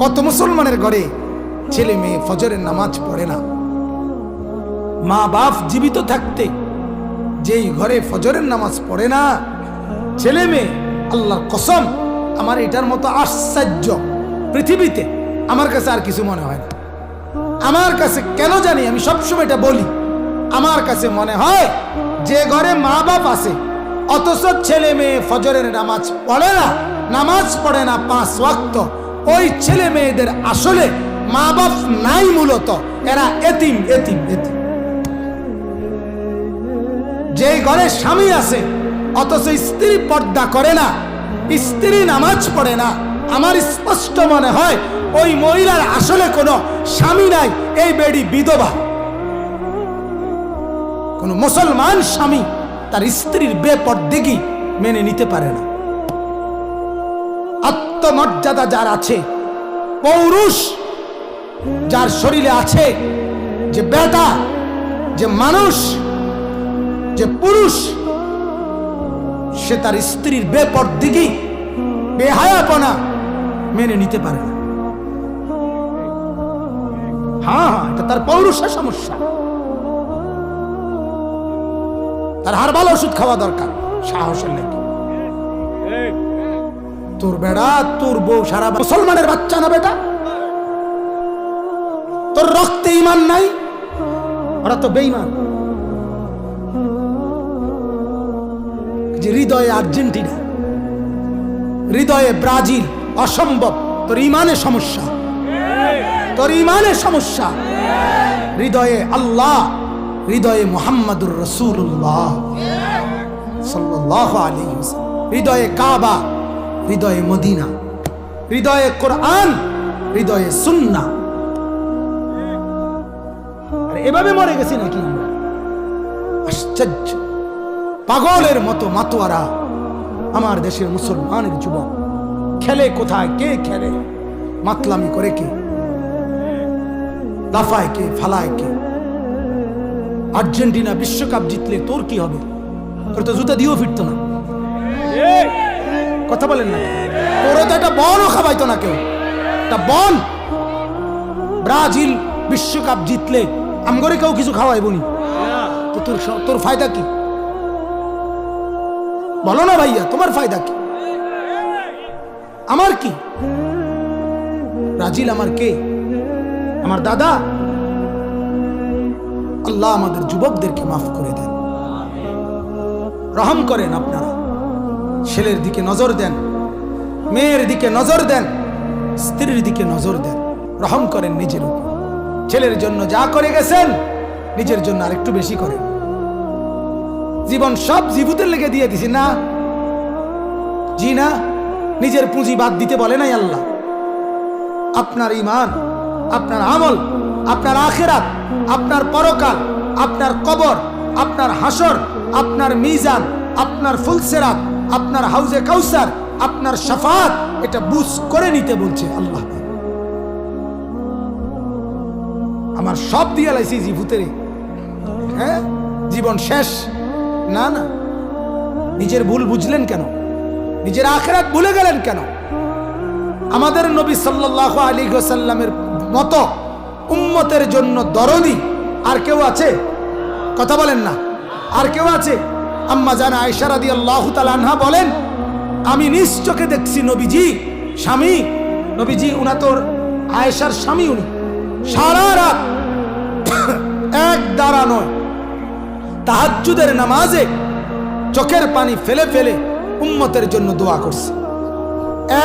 কত মুসলমানের ঘরে ছেলে মেয়ে ফজরের নামাজ পড়ে না। মা বাপ জীবিত থাকতে যেই ঘরে ফজরের নামাজ পড়ে না, ছেলে মেয়ে, আল্লাহর কসম, আমার এটার মতো আশ্চর্য পৃথিবীতে আমার কাছে আর কিছু মনে হয় না। আমার কাছে কেন জানি আমি সবসময় এটা বলি, আমার কাছে মনে হয় যে ঘরে মা বাপ আছে, অথচ ছেলে মেয়ে ফজরের নামাজ পড়ে না, নামাজ পড়ে না পাঁচ ওয়াক্ত। ওই ছেলে মেয়েদের আসলে মা বাপ নাই মূলত, এরা এতিম এতিম এতিম। যে ঘরে স্বামী আছে, অথচ স্ত্রী পর্দা করে না, স্ত্রী নামাজ পড়ে না, আমার স্পষ্ট মনে হয় ওই মহিলার আসলে কোনো স্বামী নাই, এই বেডি বিধবা। কোন মুসলমান স্বামী তার স্ত্রীর বেপর্দিগি মেনে নিতে পারে না। আত্মমর্যাদা যার আছে, পৌরুষ যার শরীরে আছে যে বেটা, যে মানুষ, যে পুরুষ, সে তার স্ত্রীর বেপরদিগি বেহায়াপনা মেনে নিতে পারে না। হ্যাঁ হ্যাঁ এটা তার পৌরুষের সমস্যা। তার হারবাল ওষুধ খাওয়া দরকার, সাহসের লেগে। তোর বেড়া, তোর বউ সারা মুসলমানের বাচ্চা না বেটা? তোর রক্তে ইমান নাই? ওরা তো বেইমান যে হৃদয়ে আর্জেন্টিনা, হৃদয়ে ব্রাজিল অসম্ভব, তোর ইমানে সমস্যা। তোর ইমানে সমস্যা। হৃদয়ে আল্লাহ, হৃদয়ে মোহাম্মদুর রসুল্লাহ সাল্লাহ আলী হৃদয়ে কাবা। হৃদয়ে মদিনা, হৃদয়ে কোরআন, হৃদয়ে সুন্না এভাবে মরে গেছি নাকি আশ্চর্য। পাগলের মতো মাতোয়ারা আমার দেশের মুসলমানের যুবক। খেলে কোথায়, কে খেলে? মাতলামি করে কে? লাফায় কে, ফালায় কে? আর্জেন্টিনা বিশ্বকাপ জিতলে তোর কি হবে? তোর তো জুতা দিয়েও ফিরতো না। কথা বলেন না। তোরও তো একটা বনও খাবাইতো না কেউ। একটা বন। ব্রাজিল বিশ্বকাপ জিতলে আমগরে কেউ কিছু খাওয়াইবনি তো তোর তোর ফায়দা কি? বলো না ভাইয়া, তোমার ফায়দা কি? আমার কি? ব্রাজিল আমার কে? আমার দাদা? আল্লাহ আমাদের যুবকদেরকে মাফ করে দেন। রহম করেন আপনারা। ছেলের দিকে নজর দেন, মেয়ের দিকে নজর দেন, স্ত্রীর দিকে নজর দেন, রহম করেন নিজের উপর। ছেলের জন্য যা করে গেছেন, নিজের জন্য আরেকটু বেশি করেন। জীবন সব জীবুতের লেগে দিয়ে দিছি, না? জি না? নিজের পুঁজি বাদ দিতে বলে নাই আল্লাহ। আপনার ইমান আপনার আমল, আপনার আখেরাত, আপনার পরকাল, আপনার কবর, আপনার হাসর আপনার মিজান, আপনার ফুলসেরাত আপনার হাউজে কাউসার, আপনার সাফাত এটা বুঝ করে নিতে বলছে আল্লাহ। আমার সব দিয়ে লাইছি জিভুতেরে। হ্যাঁ? জীবন শেষ? না না। নিজের ভুল বুঝলেন কেন? নিজের আখেরাত ভুলে গেলেন কেন? আমাদের নবী সাল্লাহ আলী সাল্লামের মতো উম্মতের জন্য দরদি। আর কেউ আছে? কথা বলেন না। আর কেউ আছে? আম্মা জানা আয়সারাদি আল্লাহ তালানহা বলেন, আমি নিজ চোখে দেখছি নবীজি, স্বামী। নবীজি, উনা তোর আয়েশার স্বামী উনি। সারা রাত এক দ্বারা নয়, তাহাজ্জুদের নামাজে চোখের পানি ফেলে ফেলে উম্মতের জন্য দোয়া করছে।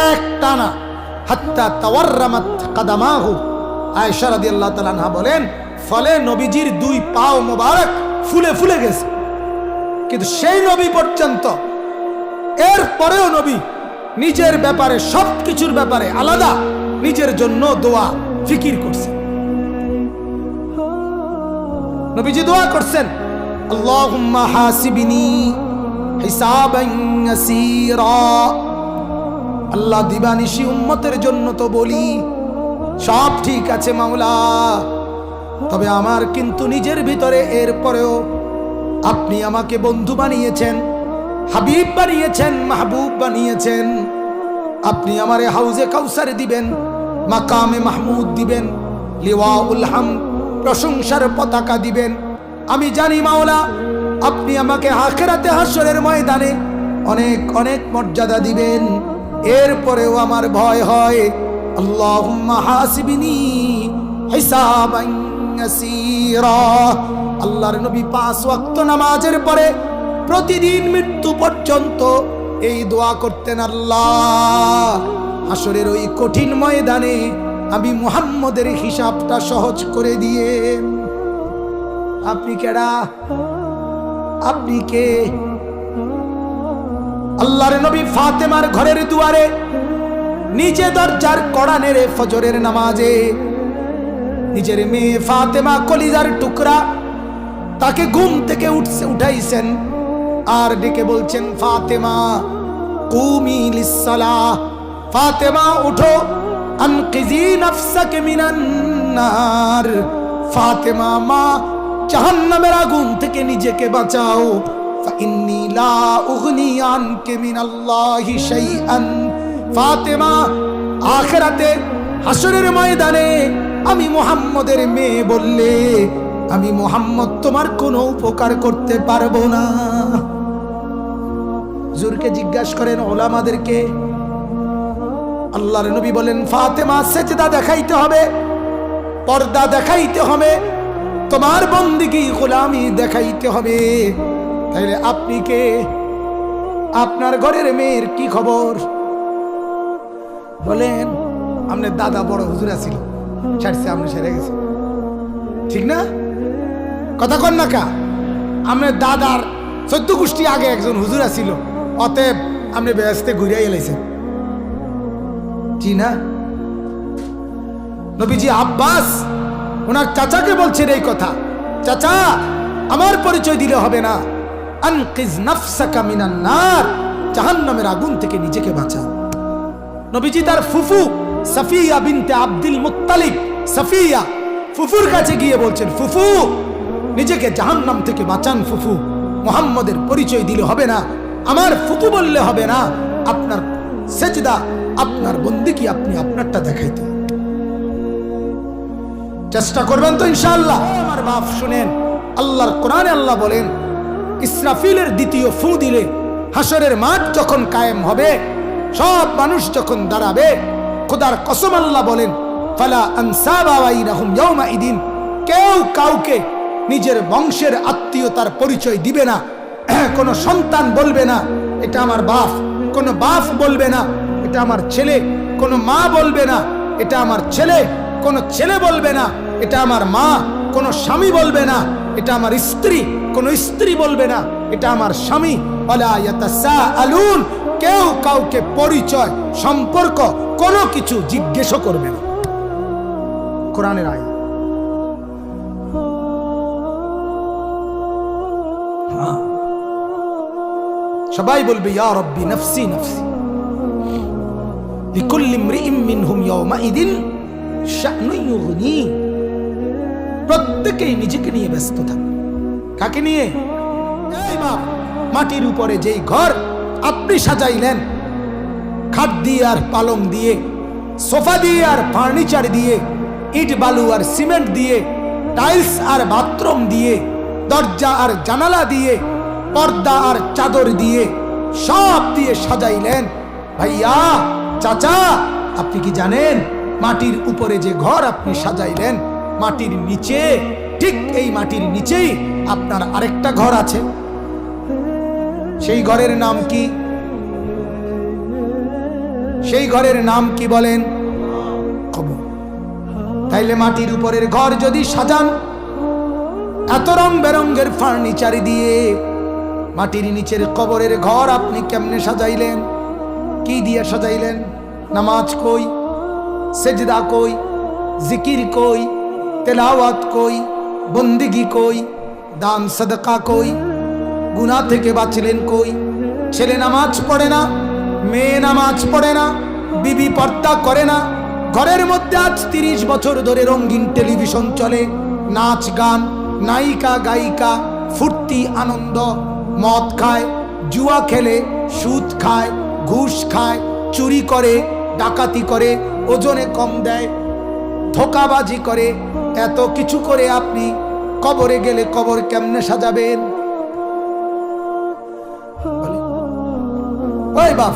এক টানা, হাত্তা তাওয়াররামাত কাদামাহু। আয়েশা রাদিয়াল্লাহু তাআলা বলেন, ফলে নবীজির দুই পাও মোবারক ফুলে ফুলে গেছে। কিন্তু সেই নবী পর্যন্ত। এর পরেও নবী নিজের ব্যাপারে সব কিছুর ব্যাপারে আলাদা। নিজের জন্য দোয়া, ফিকির করছে নবীজি দোয়া করছেন, আল্লাহুম্মা হাসিবিনি হিসাবান ইয়াসীরা। আল্লাহ দিবানিশি উম্মতের জন্য তো বলি, সব ঠিক আছে মাওলা। তবে আমার কিন্তু নিজের ভিতরে এর পরেও আপনি আমাকে বন্ধু বানিয়েছেন, হাবিব বানিয়েছেন, মাহবুব বানিয়েছেন। আপনি আমারে হাউজে কাউসারে দিবেন, মাকামে মাহমুদ দিবেন, লিওয়াউল হাম প্রশংসার পতাকা দিবেন। আমি জানি মাওলা, আপনি আমাকে আখেরাতে হাসরের ময়দানে অনেক অনেক মর্যাদা দিবেন। এরপরেও আমার ভয় হয়, আল্লাহুম্মা হাসিবিনি ইয়াসীরা। আল্লাহর নবী পাঁচ ওয়াক্ত নামাজের পরে প্রতিদিন মৃত্যু পর্যন্ত এই দোয়া করতেন আল্লাহ। আসরের ওই কঠিন ময়দানে আমি মুহাম্মদের হিসাবটা সহজ করে দিয়ে, আপনি কেডা? আপনি কে? আল্লাহর নবী ফাতেমার ঘরের দুয়ারে, নিচে দরজার কড়ানের ফজরের নামাজে, নিজের মেয়ে ফাতেমা কলিজার টুকরা তাকে ঘুম থেকে উঠছে, উঠাইছেন আর ডেকে বলছেন, ফাতেমা, কুমি লিসসালাহ, ফাতেমা, উঠো, আনকিজি নাফসাকে মিনান ফাতেমা মা, জাহান্নামের আগুন থেকে নিজেকে বাঁচাও, ফাইন্নি লা উগনি আনকে মিনাল্লাহি শাইআন, ফাতেমা, আখিরাতে হাসরের ময়দানে আমি মোহাম্মদের মেয়ে বললে আমি মোহাম্মদ, তোমার কোনো উপকার করতে পারব না। জুরকে জিজ্ঞাসা করেন, ওলামাদেরকে, আল্লাহর নবী বলেন, ফাতেমা সেজদা দেখাইতে হবে, পর্দা দেখাইতে হবে, তোমার বন্দিগি গোলামি দেখাইতে হবে। তাইলে আপনি কে? আপনার ঘরের মেয়ের কি খবর? বলেন আপনার দাদা বড় হুজুর ছিল ছাড়ছে আপনি সেরে গেছে। ঠিক না? কথা কন না কা? আপনার দাদার চোদ্দ গোষ্ঠী আগে একজন হুজুর ছিল অতএব আপনি ব্যস্তে ঘুরিয়ে এলাইছেন জি না? নবীজি আব্বাস ওনার চাচাকে বলছেন এই কথা। চাচা, আমার পরিচয় দিলে হবে না। আনকিজ আগুন থেকে নিজেকে বাঁচাও। নবীজি তার ফুফু সাফিয়া বিনতে আব্দুল মুত্তালিব, সাফিয়া, ফুফুর কাছে গিয়ে বলছেন, ফুফু নিজেকে জাহান্নাম থেকে বাঁচান, ফুফু। মোহাম্মদের পরিচয় দিলে হবে না, আমার ফুফু বললে হবে না, আপনার সেজদা, আপনার বন্দিকি আপনি আপনারটা দেখাইতে চেষ্টা করবেন তো ইনশাআল্লাহ। আমার বাপ, শুনেন, আল্লাহর কোরআনে আল্লাহ বলেন, ইসরাফিলের দ্বিতীয় ফু দিলে হাসরের মাঠ যখন কায়েম হবে, সব মানুষ যখন দাঁড়াবে, খোদার কসম আল্লাহ বলেন, ফালা আনসাবা বাইনাহুম ইয়াউমা ইদিন কেউ কাউকে নিজের বংশের আত্মীয়তার পরিচয় দিবে না। কোনো সন্তান বলবে না, এটা আমার বাপ। কোনো বাপ বলবে না, এটা আমার ছেলে। কোনো মা বলবে না, এটা আমার ছেলে। কোনো ছেলে বলবে না, এটা আমার মা। কোনো স্বামী বলবে না, এটা আমার স্ত্রী। কোনো স্ত্রী বলবে না, এটা আমার স্বামী। আলুন কেউ কাউকে পরিচয়, সম্পর্ক কোনো কিছু জিজ্ঞেসও করবে না। কোরআনের আয় সবাই বলবে ইয়া নফসি নফসি। লিকুল্লি ইমরিইম মিনহুম ইয়াউমাইদিন শা'নুন ইউগনি। প্রত্যেকেই নিজেকে নিয়ে ব্যস্ত থাকে। কাকে নিয়ে? এই বাপ, মাটির উপরে যেই ঘর আপনি সাজাইলেন। খাট দিয়ে আর পালং দিয়ে সোফা দিয়ে আর ফার্নিচার দিয়ে ইট বালু আর সিমেন্ট দিয়ে টাইলস আর বাথরুম দিয়ে দরজা আর জানালা দিয়ে পর্দা আর চাদর দিয়ে সব দিয়ে সাজাইলেন। ভাইয়া, চাচা, আপনি কি জানেন মাটির উপরে যে ঘর আপনি সাজাইলেন, মাটির নিচে, ঠিক এই মাটির নিচেই আপনার আরেকটা ঘর আছে। সেই ঘরের নাম কি? সেই ঘরের নাম কি বলেন? কবর তাইলে মাটির উপরের ঘর যদি সাজান, এত রং বেরঙ্গের ফার্নিচার দিয়ে মাটির নিচের কবরের ঘর আপনি কেমনে সাজাইলেন? কি দিয়ে সাজাইলেন? নামাজ কই? সেজদা কই? জিকির কই? তেলাওয়াত কই? বন্দিগি কই? দান সদকা কই? গুনা থেকে বাঁচলেন কই? ছেলে নামাজ পড়ে না, মেয়ে নামাজ পড়ে না, বিবি পর্দা করে না। ঘরের মধ্যে আজ তিরিশ বছর ধরে রঙিন টেলিভিশন চলে। নাচ গান, নায়িকা, গায়িকা, ফুর্তি, আনন্দ। মদ খায়, জুয়া খেলে, সুদ খায়, ঘুষ খায়, চুরি করে, ডাকাতি করে, ওজনে কম দেয়, ধোকাবাজি করে, এত কিছু করে আপনি কবরে গেলে কবর কেমনে সাজাবেন?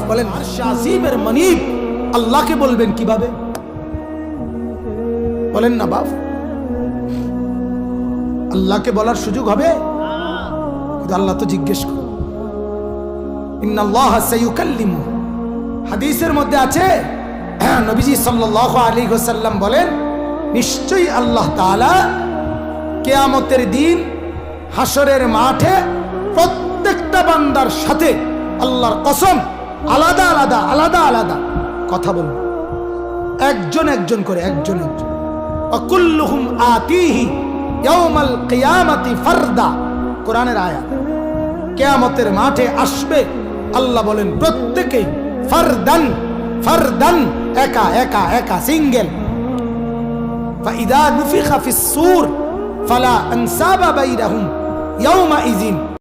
বলেন। আল্লাহকে বলবেন কীভাবে? বলেন না বাপ। আল্লাহকে বলার সুযোগ হবে? কিন্তু আল্লাহ তো জিজ্ঞেস করুন ইন্নাল্লাহ সাইয়ুকাল্লিমু। হাদিসের মধ্যে আছে হ্যাঁ, নবীজি সাল্লাল্লাহু আলাইহি ওয়াসাল্লাম বলেন নিশ্চয়ই আল্লাহ তাআলা কেয়ামতের দিন হাসরের মাঠে প্রত্যেকটা বান্দার সাথে আল্লাহর কসম আলাদা আলাদা আলাদা আলাদা কথা বলবে একজন একজন করে একজন একজন। অকুল্লুহুম আতিহি ইয়াউমাল কিয়ামাতি ফারদা। কোরআনের আয়াত কেয়ামতের মাঠে আসবে আল্লাহ বলেন প্রত্যেকেই ফারদান ফারদান একা একা একা সিঙ্গেল فإذا نفخ في الصور فلا أنساب بينهم يومئذ